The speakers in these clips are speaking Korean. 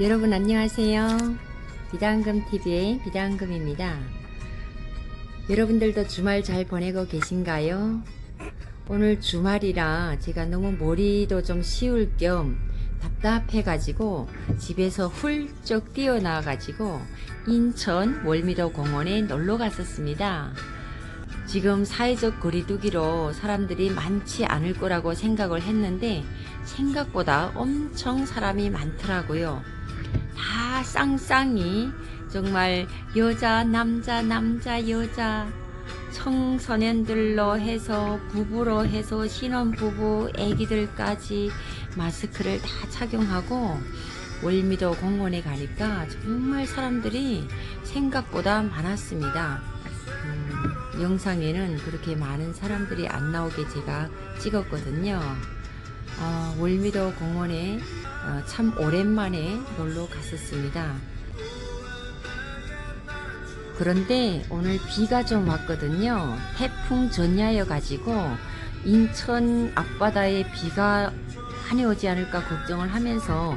여러분 안녕하세요. 비단금TV의 비단금입니다. 여러분들도 주말 잘 보내고 계신가요? 오늘 주말이라 제가 너무 머리도 좀 쉬울 겸 답답해가지고 집에서 훌쩍 뛰어나와가지고 인천 월미도 공원에 놀러 갔었습니다. 지금 사회적 거리두기로 사람들이 많지 않을 거라고 생각을 했는데 생각보다 엄청 사람이 많더라고요. 다 쌍쌍이 정말 여자 남자 남자 여자 청소년들로 해서 부부로 해서 신혼부부 애기들까지 마스크를 다 착용하고 월미도 공원에 가니까 정말 사람들이 생각보다 많았습니다. 음, 영상에는 그렇게 많은 사람들이 안 나오게 제가 찍었거든요. 어, 월미도 공원에 어, 참 오랜만에 놀러 갔었습니다. 그런데 오늘 비가 좀 왔거든요. 태풍 전야여 가지고 인천 앞바다에 비가 많이 오지 않을까 걱정을 하면서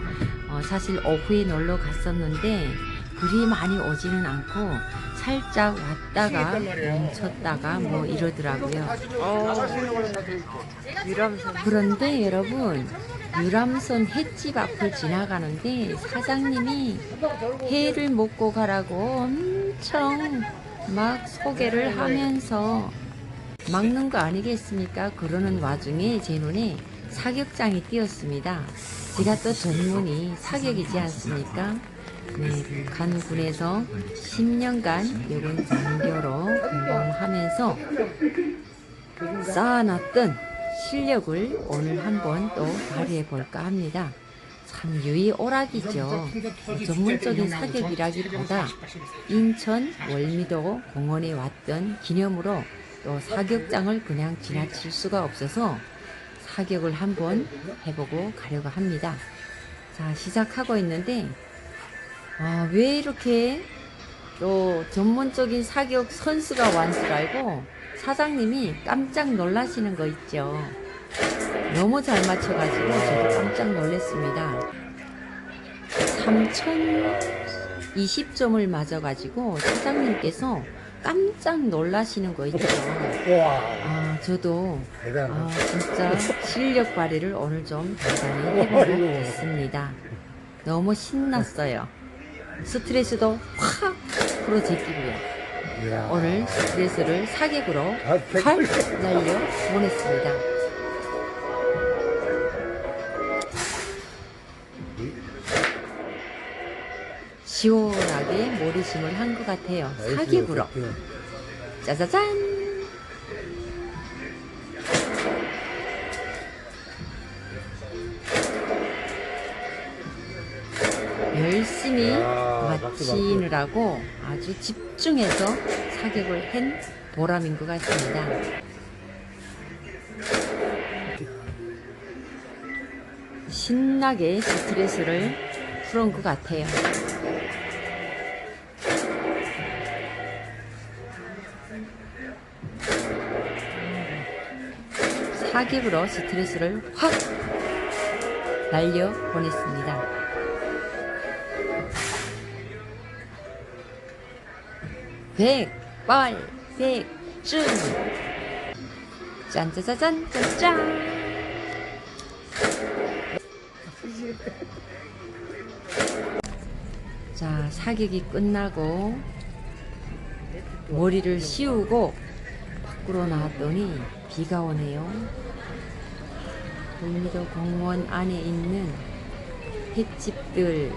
어, 사실 오후에 놀러 갔었는데 그리 많이 오지는 않고 살짝 왔다가 멈췄다가 뭐 이러더라고요. 그런데 여러분 유람선 횟집 앞을 지나가는데 사장님이 회를 먹고 가라고 엄청 막 소개를 하면서 막는 거 아니겠습니까? 그러는 와중에 제 눈에 사격장이 띄었습니다. 제가 또 전문이 사격이지 않습니까? 네, 간군에서 10년간 요군 장교로 공부하면서 쌓아놨던 실력을 오늘 한번 또 발휘해 볼까 합니다. 참 유이 오락이죠. 전문적인 사격이라기보다 인천 월미도 공원에 왔던 기념으로 또 사격장을 그냥 지나칠 수가 없어서 사격을 한번 해보고 가려고 합니다. 자, 시작하고 있는데, 아, 왜 이렇게 또 전문적인 사격 선수가 완줄 알고 사장님이 깜짝 놀라시는 거 있죠. 너무 잘 맞춰가지고 저도 깜짝 놀랐습니다. 3020점을 맞아가지고 사장님께서 깜짝 놀라시는 거 있죠. 와 아, 저도. 아, 진짜 실력 발휘를 오늘 좀 대단히 해보고 됐습니다. 너무 신났어요. 스트레스도 확 풀어제끼고요. 오늘 스트레스를 사격으로 아, 백- 활 날려 보냈습니다. 시원하게 머리심을 한 것 같아요. 사격으로. 짜자잔! 열심히 마치느라고 아주 집중해서 사격을 한 보람인 것 같습니다. 신나게 스트레스를 풀은 것 같아요. 사격으로 스트레스를 확 날려 보냈습니다. 백발 백중 짠짜자잔 짠짠 자 사격이 끝나고 머리를 씌우고 밖으로 나왔더니 비가 오네요. 돌미도 공원 안에 있는 횟집들,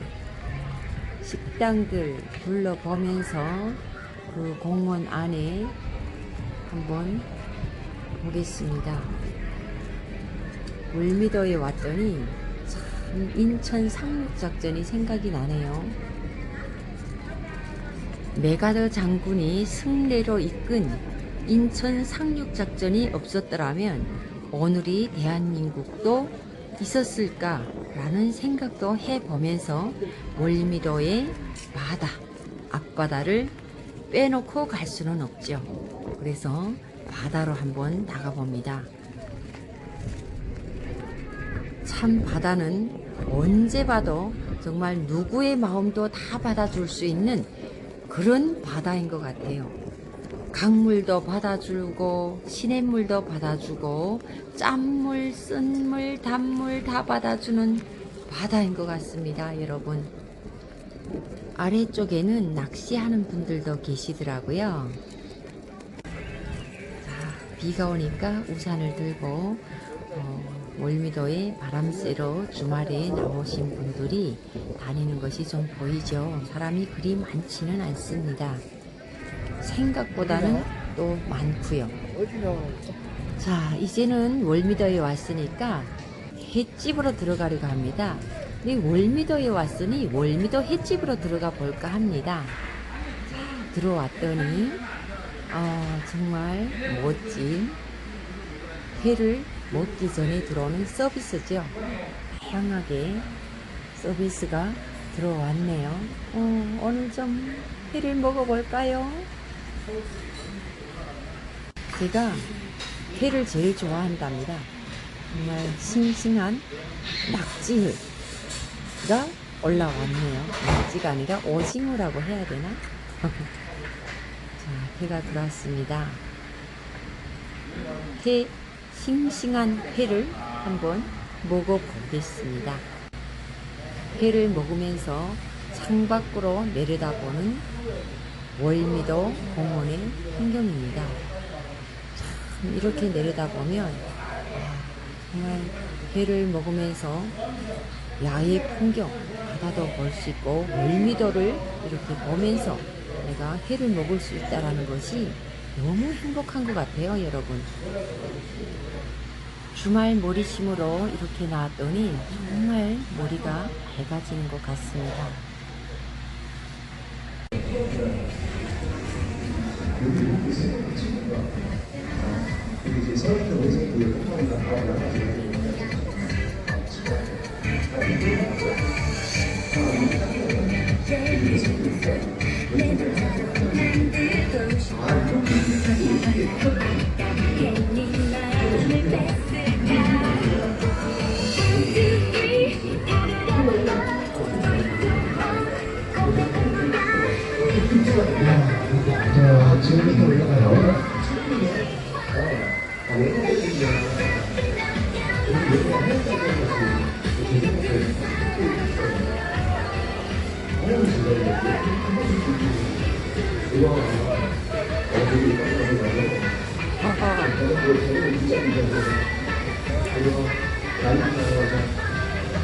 식당들 둘러보면서 그 공원 안에 한번 보겠습니다. 울미도에 왔더니 참 인천 상륙작전이 생각이 나네요. 메가더 장군이 승례로 이끈 인천 상륙작전이 없었더라면 오늘이 대한민국도 있었을까라는 생각도 해보면서 월미도의 바다, 앞바다를 빼놓고 갈 수는 없죠. 그래서 바다로 한번 나가봅니다. 참 바다는 언제 봐도 정말 누구의 마음도 다 받아줄 수 있는 그런 바다인 것 같아요. 강물도 받아주고 시냇물도 받아주고 짠물, 쓴물, 단물 다 받아주는 바다인 것 같습니다, 여러분. 아래쪽에는 낚시하는 분들도 계시더라고요. 자, 비가 오니까 우산을 들고 어, 월미도에 바람 쐬러 주말에 나오신 분들이 다니는 것이 좀 보이죠. 사람이 그리 많지는 않습니다. 생각보다는 또 많고요. 자, 이제는 월미도에 왔으니까 횟집으로 들어가려고 합니다. 근데 월미도에 왔으니 월미도 횟집으로 들어가 볼까 합니다. 자, 들어왔더니 어, 정말 멋진 회를 먹기 전에 들어오는 서비스죠. 다양하게 서비스가 들어왔네요. 어, 오늘 좀 회를 먹어볼까요? 제가 회를 제일 좋아한답니다. 정말 싱싱한 낙지 가 올라왔네요. 낙지가 아니라 오징어라고 해야 되나? 자, 회가 들어왔습니다. 회, 싱싱한 회를 한번 먹어보겠습니다. 회를 먹으면서 창밖으로 내려다보는 월미도 공원의 풍경입니다. 참 이렇게 내려다보면 아, 정말 회를 먹으면서 야외 풍경 바다도 볼 수 있고 월미도를 이렇게 보면서 내가 회를 먹을 수 있다라는 것이 너무 행복한 것 같아요, 여러분. 주말 머리심으로 이렇게 나왔더니 정말 머리가 밝아지는 것 같습니다. 자,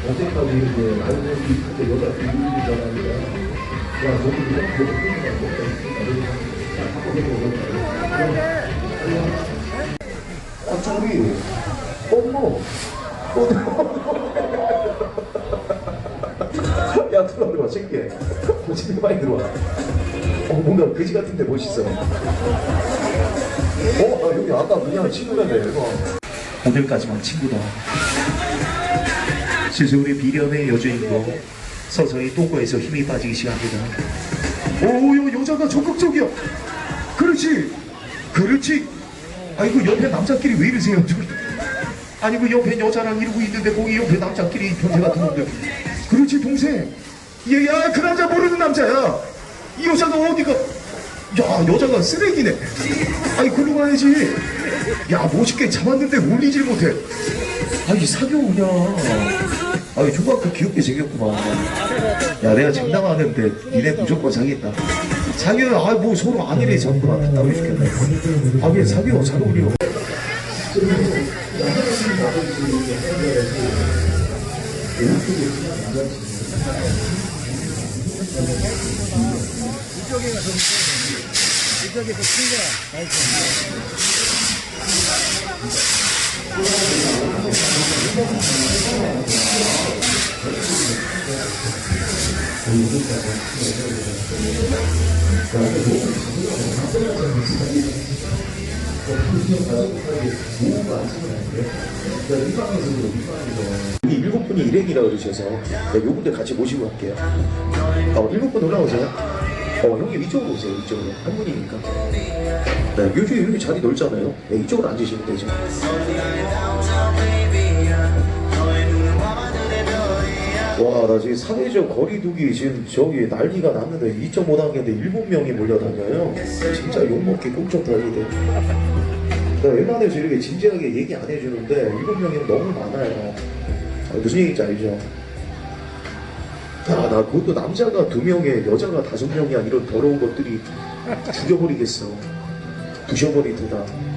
어제까지 이제 나는 그때 여자 비밀이 전화니까 야, 너무 이거 그거 갑자기 어머 어 야, 들어와, 들어와, 챙겨. 챙겨, 빨리 들어와. 어, 뭔가 그지 같은데 멋있어. 어, 아, 여기 아까 그냥 친구라네, 이거. 오늘까지만 친구다. 우리 비련의 여주인공 서서히 똥꼬에서 힘이 빠지기 시작합니다. 오, 여, 여자가 적극적이야. 그렇지, 그렇지. 아이고 옆에 남자끼리 왜 이러세요? 저- 아니 그 옆에 여자랑 이러고 있는데 거기 옆에 남자끼리 변태 같은 놈들. 그렇지 동생. 얘야 그 남자 모르는 남자야. 이 여자가 어디가? 야 여자가 쓰레기네. 아니 글로 가야지. 야 멋있게 잡았는데 올리질 못해. 아니 사겨 그냥. 아니 조각도 귀엽게 생겼구만. 야 내가 장담하는데 니네 무조건 사겠다. 사겨 아뭐 서로 아니래 전부 다 따로 시켰네. 아왜 사겨 잘 어울려. 여기 일곱 분이 일행이라 그러셔서 네, 요 분들 같이 모시고 갈게요. 어, 일곱 분 올라오세요. 어, 형님 이쪽으로 오세요. 이쪽으로. 한 분이니까. 네, 요즘 여기 자리 넓잖아요. 네, 이쪽으로 앉으시면 되죠. 와, 나 지금 사회적 거리두기 지금 저기 난리가 났는데 2.5단계인데 7명이 몰려다녀요. 진짜 욕먹기 꿀쩍 달리대. 나 웬만해서 이렇게 진지하게 얘기 안 해주는데 7명이면 너무 많아요. 아, 무슨 얘기인지 알죠? 야, 나 그것도 남자가 두 명에 여자가 다섯 명이야. 이런 더러운 것들이 죽여버리겠어. 부셔버리더라.